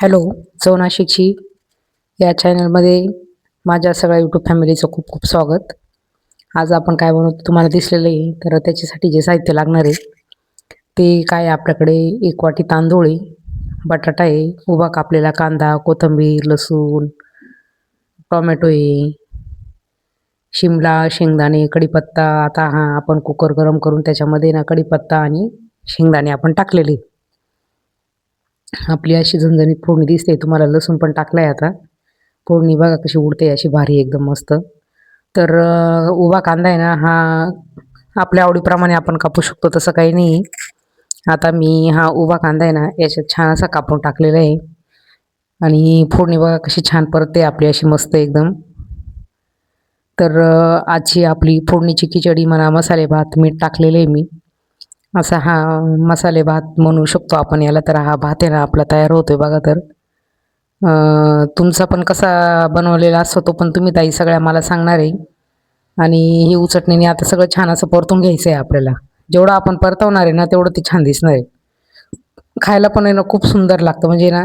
Hello चौनाशिकची या चॅनलमध्ये माझ्या सगळ्या यूट्यूब फॅमिलीचं खूप खूप स्वागत. आज आपण काय बनवतो तुम्हाला दिसलेलं आहे तर त्याच्यासाठी जे साहित्य लागणार आहे ते काय आहे आपल्याकडे? एक वाटी तांदूळ आहे बटाटा आहे उभा कापलेला कांदा कोथिंबीर लसूण टोमॅटो आहे शिमला शेंगदाणे कढीपत्ता. आता हा आपण कुकर गरम करून त्याच्यामध्ये ना कढीपत्ता आणि शेंगदाणे आपण टाकलेले. आपली अशी झणझणीत फोडणी दिसते तुम्हाला लसूण पण टाकलाय आता. फोडणी बघा कशी उडते अशी भारी एकदम मस्त. तर उभा कांदा आहे ना हा आपल्या आवडीप्रमाणे आपण कापू शकतो तसं काही नाही. आता मी हा उभा कांदा आहे ना याच्यात छान असा कापून टाकलेला आहे. आणि फोडणी बघा कशी छान परतते आपली अशी मस्त एकदम. तर आजची आपली फोडणीची खिचडी म्हणा मसाले भात मीठ टाकलेले आहे मी. असा हा मसाले भात म्हणू शकतो आपण याला. तर हा भात आहे ना आपला तयार होतोय बघा तर. तुमचा पण कसा बनवलेला असतो तो पण तुम्ही ताई सगळ्या मला सांगणार आहे. आणि ही उचटणीने आता सगळं छान असं परतून घ्यायचं आहे आपल्याला. जेवढं आपण परतवणार आहे ना तेवढं ते छान दिसणार आहे. खायला पण आहे ना खूप सुंदर लागतं म्हणजे ना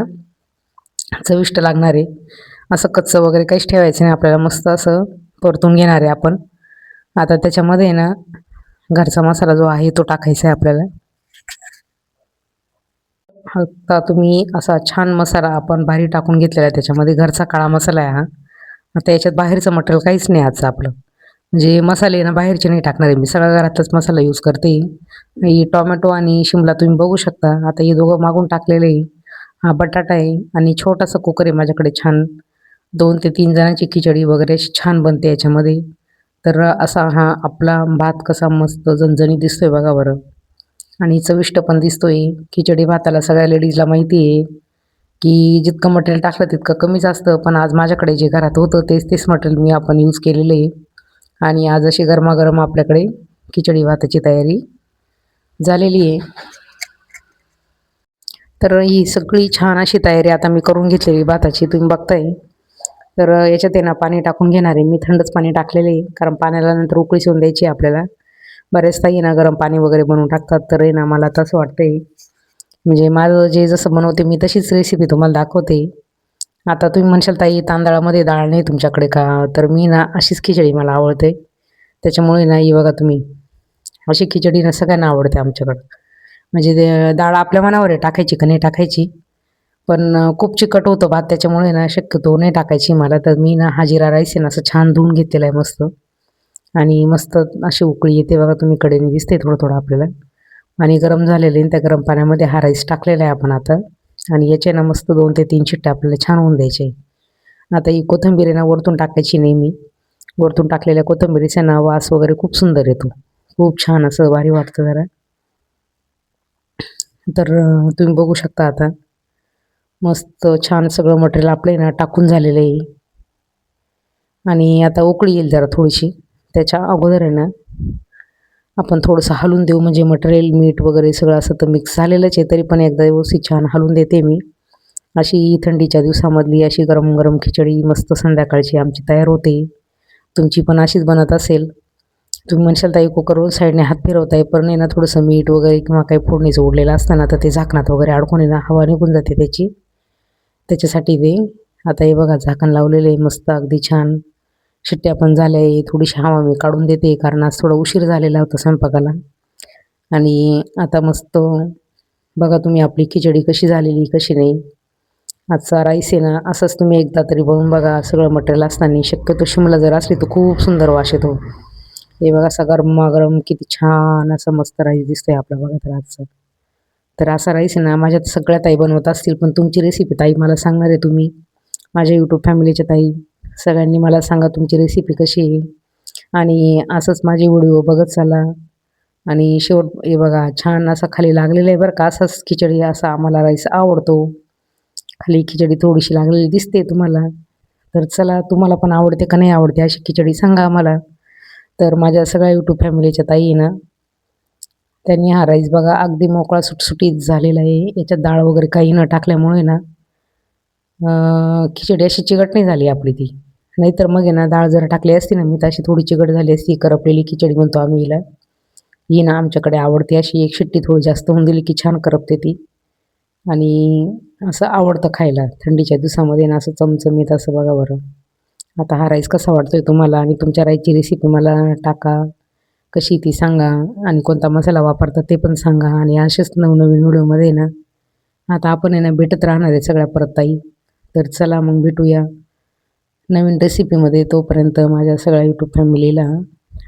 चविष्ट लागणार आहे. असं कच्चं वगैरे काहीच ठेवायचं नाही आपल्याला. मस्त असं परतून घेणार आहे आपण. आता त्याच्यामध्ये आहे ना घरचा मसाला जो आहे तो टाकायचा आहे आपल्याला. आता तुम्ही असा छान मसाला आपण भारी टाकून घेतलेला आहे. त्याच्यामध्ये घरचा काळा मसाला आहे हा. आता याच्यात बाहेरचं मटेरियल काहीच नाही आजचं आपलं. म्हणजे मसाले ना बाहेरचे नाही टाकणार आहे मी. सगळ्या घरातच मसाला यूज करते. ही टोमॅटो आणि शिमला तुम्ही बघू शकता. आता हे दोघं मागून टाकलेले आहे. हा बटाटा आहे आणि छोटासा कुकर आहे माझ्याकडे छान. दोन ते तीन जणांची खिचडी वगैरे अशी छान बनते याच्यामध्ये. तर असा हा आपला भात कसा मस्त झणझणीत दिसतोय बघा बरं. आणि चविष्ट पण दिसतोय. खिचडी भाताला सगळ्या लेडीजला माहिती आहे की जितकं मटेरियल टाकलं तितकं कमीच असतं. पण आज माझ्याकडे जे घरात होतं तेच तेच मटेरियल मी आपण यूज केलेलं आहे. आणि आज अशी गरमागरम आपल्याकडे खिचडी भाताची तयारी झालेली आहे. तर ही सगळी छान अशी तयारी आता मी करून घेतलेली भाताची. तुम्ही बघताय. तर याच्यात आहे ना पाणी टाकून घेणार. आहे मी थंडच पाणी टाकलेलं आहे. कारण पाण्याला नंतर उकळी शिवून द्यायची आपल्याला. बरेच ताई ना गरम पाणी वगैरे बनवून टाकतात. तर आहे ना मला तसं वाटतंय. म्हणजे माझं जे जसं बनवते मी तशीच रेसिपी तुम्हाला दाखवते. आता तुम्ही म्हणशाल ताई तांदळामध्ये डाळ नाही तुमच्याकडे का? तर मी ना अशीच खिचडी मला आवडते. त्याच्यामुळे ना ही बघा तुम्ही. अशी खिचडी ना सगळ्यांना आवडते आमच्याकडं. म्हणजे ते डाळ आपल्या मनावर आहे. टाकायची का नाही टाकायची? पण खूप चिकट होतं भात त्याच्यामुळे ना शक्यतो नाही टाकायची मला. तर मी ना हा जिरा राईस आहे ना असं छान धुवून घेतलेला आहे मस्त. आणि मस्त अशी उकळी येते बघा तुम्ही कडेने दिसते थोडं थोडं आपल्याला. आणि गरम झालेले त्या गरम पाण्यामध्ये हा राईस टाकलेला आहे आपण आता. आणि याचे ना मस्त दोन ते तीन शिट्टे आपल्याला छान होऊन द्यायचे आता ही कोथंबीर ना वरतून टाकायची नेहमी वरतून टाकलेल्या कोथिंबीरीचा ना वास वगैरे खूप सुंदर येतो. खूप छान असं भारी वाटतं जरा. तर तुम्ही बघू शकता आता. मस्त छान सगळं मटेरियल आपलं आहे ना टाकून झालेलं आहे. आणि आता उकळी येईल जरा थोडीशी. त्याच्या अगोदर आहे ना आपण थोडंसं हलून देऊ. म्हणजे मटेरियल मीठ वगैरे सगळं असं तर मिक्स झालेलंच आहे तरी पण एकदा व्यवस्थित छान हलून देते मी. अशी थंडीच्या दिवसामधली अशी गरम गरम खिचडी मस्त संध्याकाळची आमची तयार होते. तुमची पण अशीच बनत असेल. तुम्ही म्हणशाल ताई कुकरवर साईडने हात फिरवताय पण नाही ना थोडंसं मीठ वगैरे किंवा काही फोडणीचं उडलेलं असताना तर ते झाकणात वगैरे अडकून ना हवा निघून जाते त्याची. त्याच्यासाठी ते आता हे बघा झाकण लावलेलं आहे मस्त अगदी छान. शिट्ट्या पण झाल्या आहे थोडीशी हवा मी काढून देते कारण आज थोडा उशीर झालेला होता स्वयंपाकाला. आणि आता मस्त बघा तुम्ही आपली खिचडी कशी झालेली कशी नाही. आजचा राईस आहे ना असंच तुम्ही एकदा तरी बनवून बघा सगळं मटेरियल असताना. शक्यतो शिमला जर असली तर खूप सुंदर वास येतो. हे बघा असा गरमागरम किती छान असं मस्त राईस दिसतंय आपला बघा तर आजचं. तर असा राईस आहे ना माझ्या तर सगळ्या ताई बनवत असतील पण तुमची रेसिपी ताई मला सांगणार आहे तुम्ही. माझ्या यूट्यूब फॅमिलीच्या ताई सगळ्यांनी मला सांगा तुमची रेसिपी कशी आहे. आणि असंच माझे व्हिडिओ बघत चाला. आणि शेवट हे बघा छान असा खाली लागलेला आहे बरं का असाच खिचडी असा आम्हाला राईस आवडतो. खाली खिचडी थोडीशी लागलेली दिसते तुम्हाला. तर चला तुम्हाला पण आवडते का नाही आवडते अशी खिचडी सांगा आम्हाला. तर माझ्या सगळ्या यूट्यूब फॅमिलीच्या ताई आहे ना त्यांनी हा राईस बघा अगदी मोकळा सुटसुटीत झालेला आहे. याच्यात डाळ वगैरे काही न टाकल्यामुळे ना खिचडी अशी चिकट नाही झाली आपली ती. नाहीतर मग आहे ना डाळ जर टाकली असती ना मी तर अशी थोडी चिकट झाली असती करपलेली खिचडी म्हणतो आम्ही हिला. ही ना आमच्याकडे आवडते अशी एक शिट्टी थोडी जास्त होऊन दिली की छान करपते ती. आणि असं आवडतं खायला थंडीच्या दिवसामध्ये ना असं चमचमीत असं बघा बरं. आता हा राईस कसा वाटतोय तुम्हाला आणि तुमच्या राईसची रेसिपी मला टाका. कशी ती सांगा आणि कोणता मसाला वापरतात ते पण सांगा. आणि असेच नवनवीन व्हिडिओमध्ये ना आता आपण आहे ना भेटत राहणार आहे सगळ्या परताई तर चला मग भेटूया नवीन रेसिपीमध्ये तोपर्यंत माझ्या सगळ्या यूट्यूब फॅमिलीला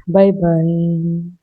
बाय बाय